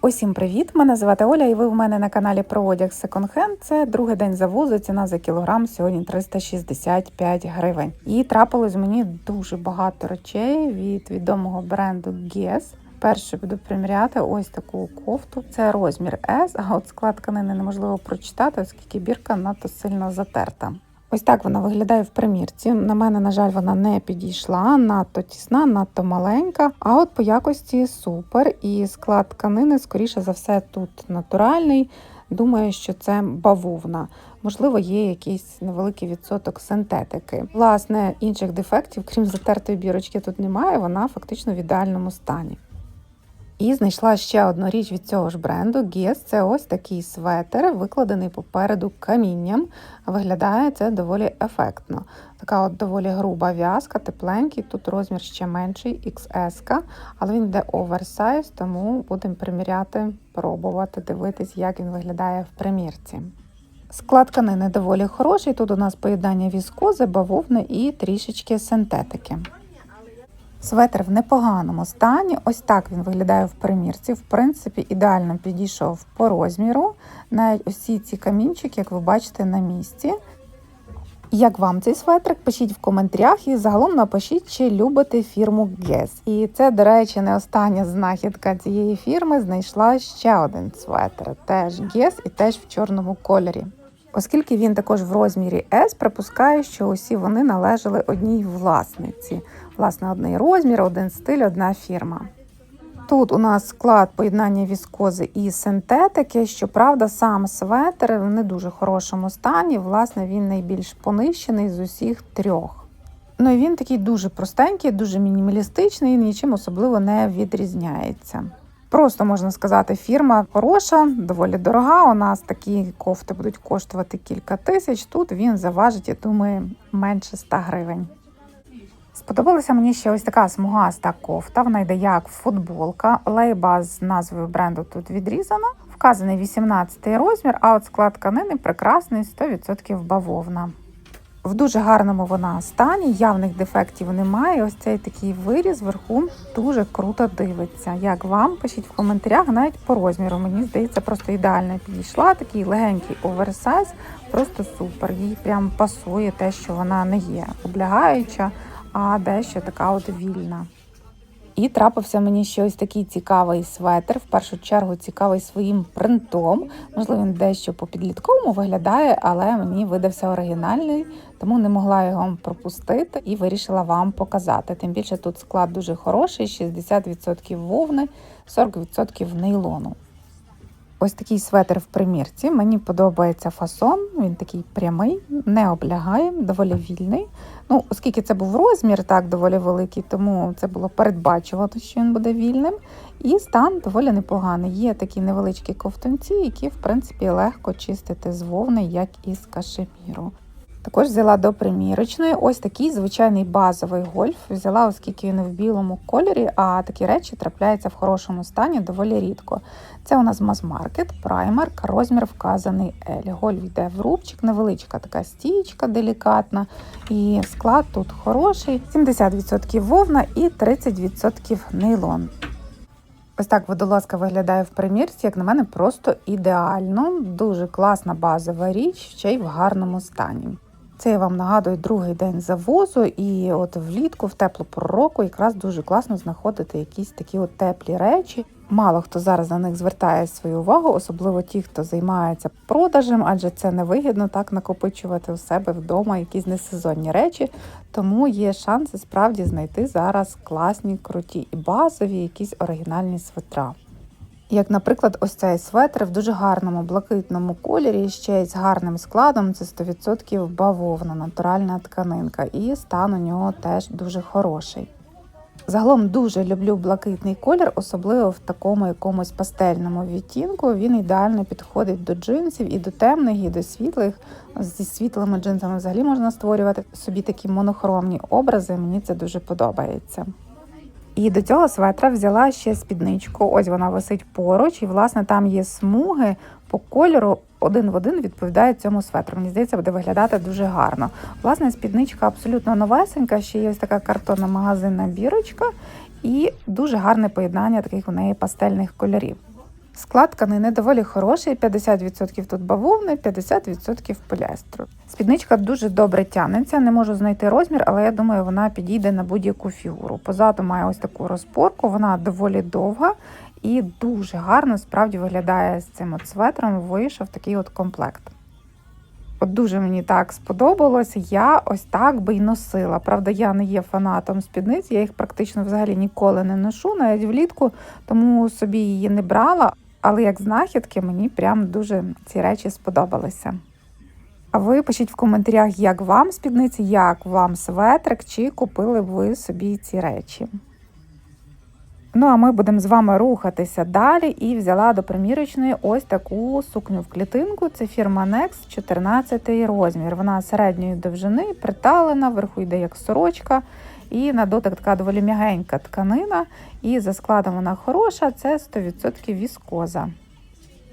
Усім привіт! Мене звати Оля, і ви в мене на каналі про одяг Hand. Це другий день завозу. Ціна за кілограм сьогодні 365 гривень. І трапилось мені дуже багато речей від відомого бренду Guess. Перше буду приміряти ось таку кофту. Це розмір S, а от склад тканини неможливо прочитати, оскільки бірка надто сильно затерта. Ось так вона виглядає в примірці. На мене, на жаль, вона не підійшла, надто тісна, надто маленька. А от по якості супер. І склад тканини, скоріше за все, тут натуральний. Думаю, що це бавовна. Можливо, є якийсь невеликий відсоток синтетики. Власне, інших дефектів, крім затертої бірочки, тут немає. Вона фактично в ідеальному стані. І знайшла ще одну річ від цього ж бренду Guess. Це ось такий светер, викладений попереду камінням. Виглядає це доволі ефектно. Така от доволі груба в'язка, тепленький. Тут розмір ще менший, XS, але він йде оверсайз, тому будемо приміряти, пробувати, дивитись, як він виглядає в примірці. Склад тканини доволі хороший. Тут у нас поєднання віскози, бавовни і трішечки синтетики. Светр в непоганому стані. Ось так він виглядає в примірці. В принципі, ідеально підійшов по розміру. Навіть усі ці камінчики, як ви бачите, на місці. Як вам цей светрик? Пишіть в коментарях і загалом напишіть, чи любите фірму Guess. І це, до речі, не остання знахідка цієї фірми. Знайшла ще один светр, теж Guess і теж в чорному кольорі. Оскільки він також в розмірі S, припускаю, що усі вони належали одній власниці. Власне, одний розмір, один стиль, одна фірма. Тут у нас склад поєднання віскози і синтетики. Щоправда, сам светр в не дуже хорошому стані. Власне, він найбільш понищений з усіх трьох. Ну і він такий дуже простенький, дуже мінімалістичний, нічим особливо не відрізняється. Просто можна сказати, фірма хороша, доволі дорога. У нас такі кофти будуть коштувати кілька тисяч. Тут він заважить, я думаю, менше 100 гривень. Сподобалася мені ще ось така смугаста кофта. Вона йде як футболка. Лейба з назвою бренду тут відрізана. Вказаний 18 розмір, а от склад тканини прекрасний 100% бавовна. В дуже гарному вона стані, явних дефектів немає. Ось цей такий виріз вверху дуже круто дивиться. Як вам? Пишіть в коментарях, навіть по розміру. Мені здається, просто ідеально підійшла. Такий легенький оверсайз, просто супер. Їй прям пасує те, що вона не є облягаюча, а дещо така от вільна. І трапився мені ще ось такий цікавий светр. В першу чергу цікавий своїм принтом. Можливо, він дещо по підлітковому виглядає, але мені видався оригінальний, тому не могла його пропустити і вирішила вам показати. Тим більше тут склад дуже хороший: 60% вовни, 40% нейлону. Ось такий светр в примірці. Мені подобається фасон, він такий прямий, не облягає, доволі вільний. Ну, Оскільки це був розмір так доволі великий, тому це було передбачувати, що він буде вільним. І стан доволі непоганий. Є такі невеличкі ковтунці, які, в принципі, легко чистити з вовни, як із кашеміру. Також взяла до примірочної ось такий звичайний базовий гольф. Взяла, оскільки він в білому кольорі, а такі речі трапляються в хорошому стані доволі рідко. Це у нас мазмаркет, праймарк, розмір вказаний L. Гольф йде в рубчик, невеличка така стічка делікатна. І склад тут хороший: 70% вовна і 30% нейлон. Ось так водолазка виглядає в примірці, як на мене, просто ідеально. Дуже класна базова річ, ще й в гарному стані. Це я вам нагадую другий день завозу, і от влітку, в теплу пору року, якраз дуже класно знаходити якісь такі от теплі речі. Мало хто зараз на них звертає свою увагу, особливо ті, хто займається продажем, адже це невигідно так накопичувати у себе вдома якісь несезонні речі. Тому є шанси справді знайти зараз класні, круті і базові, якісь оригінальні свитра. Як, наприклад, ось цей светр в дуже гарному блакитному кольорі, ще й з гарним складом, це 100% бавовна, натуральна тканинка, і стан у нього теж дуже хороший. Загалом дуже люблю блакитний колір, особливо в такому якомусь пастельному відтінку. Він ідеально підходить до джинсів і до темних, і до світлих. Зі світлими джинсами взагалі можна створювати собі такі монохромні образи. Мені це дуже подобається. І до цього светра взяла ще спідничку. Ось вона висить поруч, і, власне, там є смуги по кольору один в один відповідає цьому светру. Мені здається, буде виглядати дуже гарно. Власне, спідничка абсолютно новесенька, ще є ось така картонна магазинна бірочка і дуже гарне поєднання таких у неї пастельних кольорів. Склад тканини доволі хороший, 50% тут бавовни, 50% поліестру. Спідничка дуже добре тягнеться, не можу знайти розмір, але я думаю, вона підійде на будь-яку фігуру. Позаду має ось таку розпорку, вона доволі довга і дуже гарно справді виглядає з цим от светром. Вийшов такий от комплект. От дуже мені так сподобалось. Я ось так би й носила. Правда, я не є фанатом спідниць, я їх практично взагалі ніколи не ношу, навіть влітку, тому собі її не брала. Але як знахідки мені прям дуже ці речі сподобалися. А ви пишіть в коментарях, як вам спідниці, як вам светрик, чи купили ви собі ці речі. Ну, а ми будемо з вами рухатися далі і взяла до примірочної ось таку сукню в клітинку. Це фірма Next, 14 розмір. Вона середньої довжини, приталена, вверху йде як сорочка. І на дотик така доволі м'ягенька тканина. І за складом вона хороша, це 100% віскоза.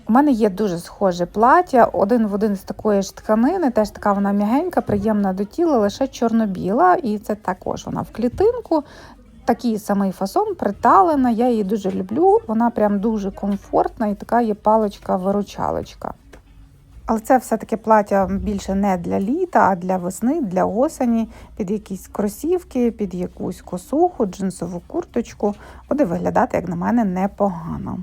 У мене є дуже схоже плаття, один в один з такої ж тканини, теж така вона м'ягенька, приємна до тіла, лише чорно-біла, і це також вона в клітинку. Такий самий фасон, приталена, я її дуже люблю. Вона прям дуже комфортна і така є паличка-виручалочка. Але це все-таки плаття більше не для літа, а для весни, для осені, під якісь кросівки, під якусь косуху, джинсову курточку. Буде виглядати, як на мене, непогано.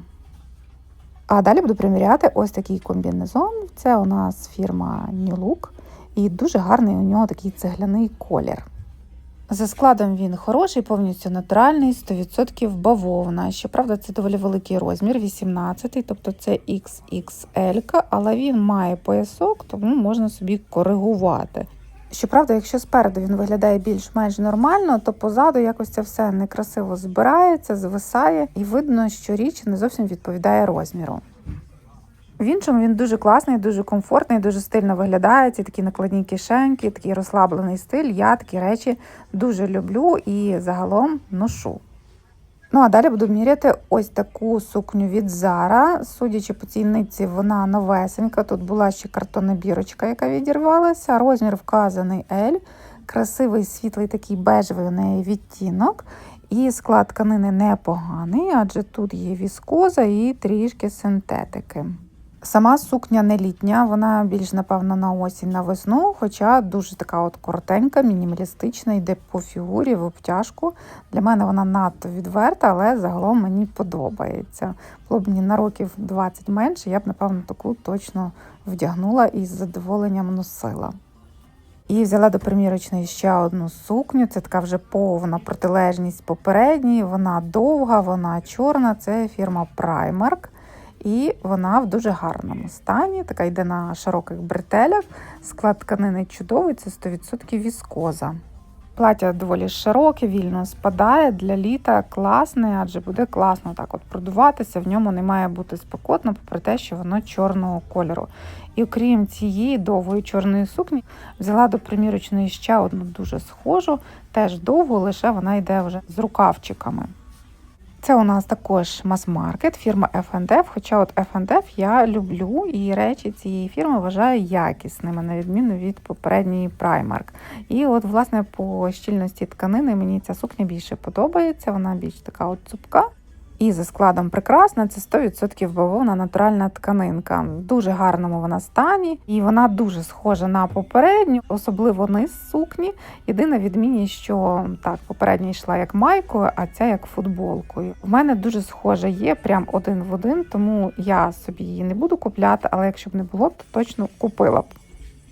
А далі буду приміряти ось такий комбінезон. Це у нас фірма New Look. І дуже гарний у нього такий цегляний колір. За складом він хороший, повністю натуральний, 100% бавовна. Щоправда, це доволі великий розмір, 18, тобто це XXL, але він має поясок, тому можна собі коригувати. Щоправда, якщо спереду він виглядає більш-менш нормально, то позаду якось це все некрасиво збирається, звисає, і видно, що річ не зовсім відповідає розміру. В іншому він дуже класний, дуже комфортний, дуже стильно виглядає. Ці такі накладні кишеньки, такий розслаблений стиль. Я такі речі дуже люблю і загалом ношу. Ну, а далі буду міряти ось таку сукню від Zara. Судячи по цій нитці, вона новесенька. Тут була ще картонна бірочка, яка відірвалася. Розмір вказаний L. Красивий світлий такий бежевий у неї відтінок. І склад тканини непоганий, адже тут є віскоза і трішки синтетики. Сама сукня не літня, вона більш, напевно, на осінь на весну, хоча дуже така от коротенька, мінімалістична, йде по фігурі в обтяжку. Для мене вона надто відверта, але загалом мені подобається. Було б мені на років 20 менше, я б, напевно, таку точно вдягнула і з задоволенням носила. І взяла до примірочної ще одну сукню. Це така вже повна протилежність попередньої. Вона довга, вона чорна. Це фірма Primark. І вона в дуже гарному стані. Така йде на широких бретелях. Склад тканини чудовий, це 100% віскоза. Плаття доволі широке, вільно спадає для літа класне, адже буде класно так от продуватися. В ньому не має бути спекотно, попри те, що воно чорного кольору. І окрім цієї довгої чорної сукні, взяла до примірочної ще одну дуже схожу, теж довгу, лише вона йде вже з рукавчиками. Це у нас також мас-маркет, фірма F&F, Хоча от F&F я люблю і речі цієї фірми вважаю якісними, на відміну від попередньої Primark. І от, власне, по щільності тканини мені ця сукня більше подобається, вона більш така от цупка. І за складом прекрасна, це 100% бавовна натуральна тканинка. В дуже гарному вона стані, і вона дуже схожа на попередню, особливо низ сукні. Єдина відмінність, що так, попередня йшла як майкою, а ця як футболкою. В мене дуже схожа є, прям один в один, тому я собі її не буду купляти, але якщо б не було, то точно купила б.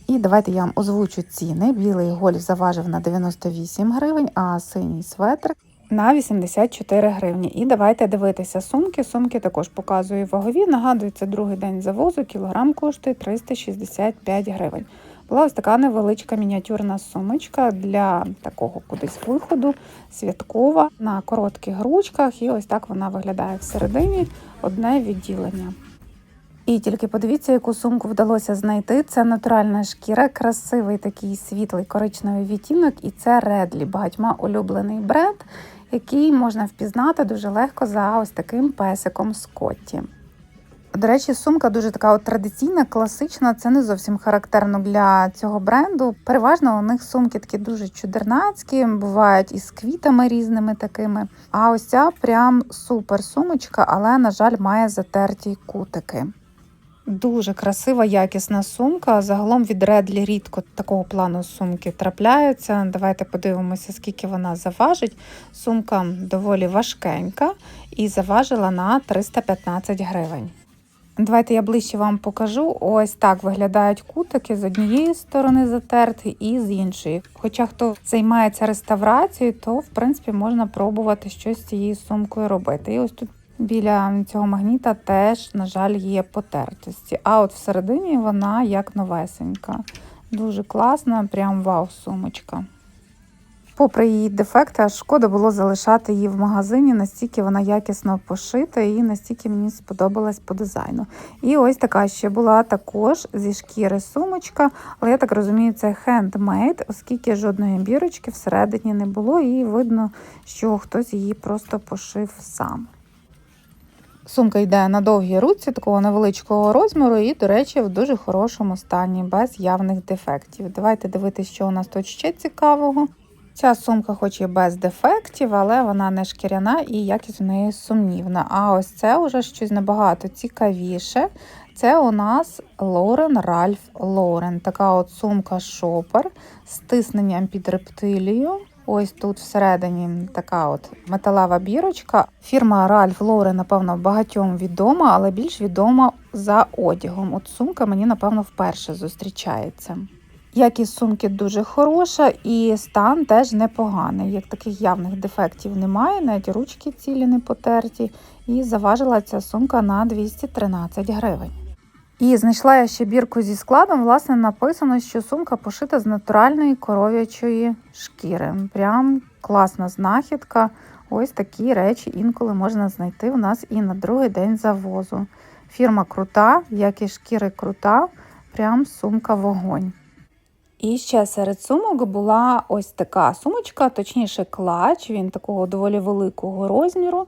І давайте я вам озвучу ціни. Білий гольф заважив на 98 гривень, а синій светр на 84 гривні. І давайте дивитися сумки. Сумки також показую вагові. Нагадую, це другий день завозу, кілограм коштує 365 гривень. Була ось така невеличка мініатюрна сумочка для такого кудись виходу, святкова, на коротких ручках, і ось так вона виглядає всередині одне відділення. І тільки подивіться, яку сумку вдалося знайти. Це натуральна шкіра, красивий такий світлий коричневий відтінок, і це Редлі, багатьма улюблений бренд який можна впізнати дуже легко за ось таким песиком Скотті. До речі, сумка дуже така от традиційна, класична. Це не зовсім характерно для цього бренду. Переважно у них сумки такі дуже чудернацькі, бувають із квітами різними такими. А ось ця прям супер сумочка, але, на жаль, має затерті кутики. Дуже красива, якісна сумка. Загалом від Редлі рідко такого плану сумки трапляються. Давайте подивимося, скільки вона заважить. Сумка доволі важкенька і заважила на 315 гривень. Давайте я ближче вам покажу. Ось так виглядають кутики з однієї сторони затерті і з іншої. Хоча хто займається реставрацією, то в принципі можна пробувати щось з цією сумкою робити. І ось тут біля цього магніта теж, на жаль, є потертості. А от всередині вона як новесенька. Дуже класна, прям вау-сумочка. Попри її дефекти, аж шкода було залишати її в магазині, настільки вона якісно пошита і настільки мені сподобалась по дизайну. І ось така ще була також зі шкіри сумочка, але я так розумію, це хендмейд, оскільки жодної бірочки всередині не було, і видно, що хтось її просто пошив сам. Сумка йде на довгій руці, такого невеличкого розміру, і, до речі, в дуже хорошому стані, без явних дефектів. Давайте дивитися, що у нас тут ще цікавого. Ця сумка, хоч і без дефектів, але вона не шкіряна і якість у неї сумнівна. А ось це вже щось набагато цікавіше. Це у нас Лорен Ральф Лорен. Така от сумка шопер з тисненням під рептилію. Ось тут всередині така от металева бірочка. Фірма Ralph Lauren, напевно, багатьом відома, але більш відома за одягом. От сумка мені, напевно, вперше зустрічається. Якість сумки дуже хороша і стан теж непоганий. Як таких явних дефектів немає, навіть ручки цілі не потерті. І заважила ця сумка на 213 гривень. І знайшла я ще бірку зі складом. Власне, написано, що сумка пошита з натуральної коров'ячої шкіри. Прям класна знахідка. Ось такі речі інколи можна знайти у нас і на другий день завозу. Фірма крута, як і шкіри крута, прям сумка вогонь. І ще серед сумок була ось така сумочка, точніше клач, він такого доволі великого розміру.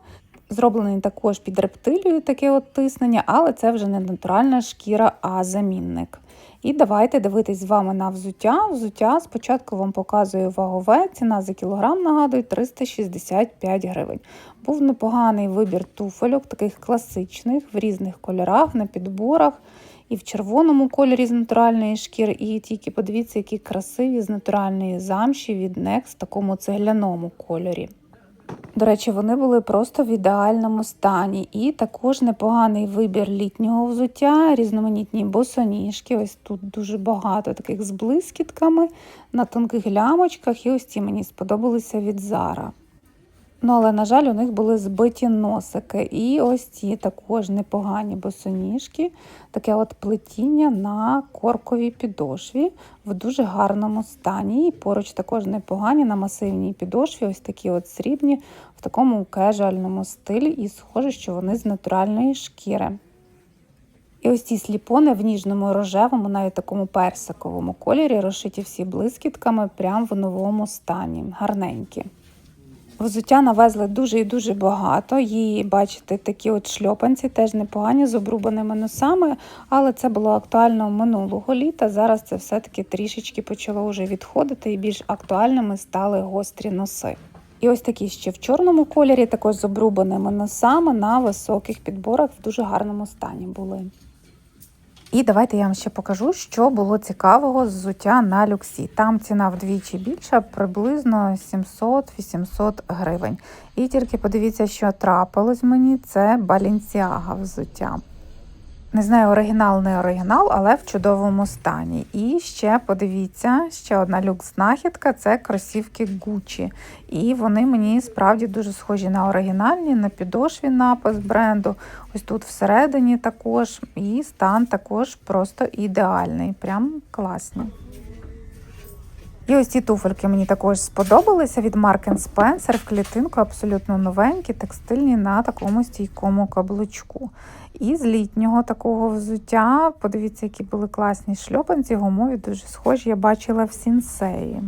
Зроблений також під рептилію таке от тиснення, але це вже не натуральна шкіра, а замінник. І давайте дивитись з вами на взуття. Взуття спочатку вам показую вагове, ціна за кілограм, нагадую, 365 гривень. Був непоганий вибір туфельок, таких класичних, в різних кольорах, на підборах. І в червоному кольорі з натуральної шкіри, і тільки подивіться, які красиві з натуральної замші від Next в такому цегляному кольорі. До речі, вони були просто в ідеальному стані. І також непоганий вибір літнього взуття, різноманітні босоніжки. Ось тут дуже багато таких з блискітками на тонких лямочках. І ось ці мені сподобалися від Zara. Ну, але, на жаль, у них були збиті носики. І ось ці також непогані босоніжки, таке от плетіння на корковій підошві в дуже гарному стані. І поруч також непогані на масивній підошві, ось такі от срібні, в такому кежуальному стилі, і схоже, що вони з натуральної шкіри. І ось ці сліпони в ніжному рожевому, навіть такому персиковому кольорі, розшиті всі блискітками, прямо в новому стані, гарненькі. Взуття навезли дуже і дуже багато. Її, бачите, такі от шльопанці теж непогані з обрубаними носами, але це було актуально минулого літа. Зараз це все-таки трішечки почало вже відходити і більш актуальними стали гострі носи. І ось такі ще в чорному кольорі, також з обрубаними носами на високих підборах в дуже гарному стані були. І давайте я вам ще покажу, що було цікавого з взуття на люксі. Там ціна вдвічі більша, приблизно 700-800 гривень. І тільки подивіться, що трапилось мені, це балінціага взуття. Не знаю, оригінал, не оригінал, але в чудовому стані. І ще подивіться, ще одна люкс-знахідка це кросівки Gucci. І вони мені справді дуже схожі на оригінальні, на підошві напис бренду. Ось тут всередині також. І стан також просто ідеальний. Прям класні. І ось ці туфельки мені також сподобалися від Mark Spencer в клітинку, абсолютно новенькі, текстильні на такому стійкому каблучку. І з літнього такого взуття, подивіться, які були класні шльопанці, гумові, дуже схожі, я бачила в сінсеї.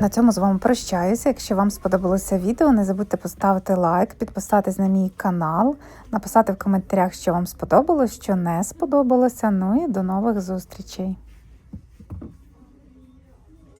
На цьому з вами прощаюся. Якщо вам сподобалося відео, не забудьте поставити лайк, підписатись на мій канал, написати в коментарях, що вам сподобалось, що не сподобалося. Ну і до нових зустрічей.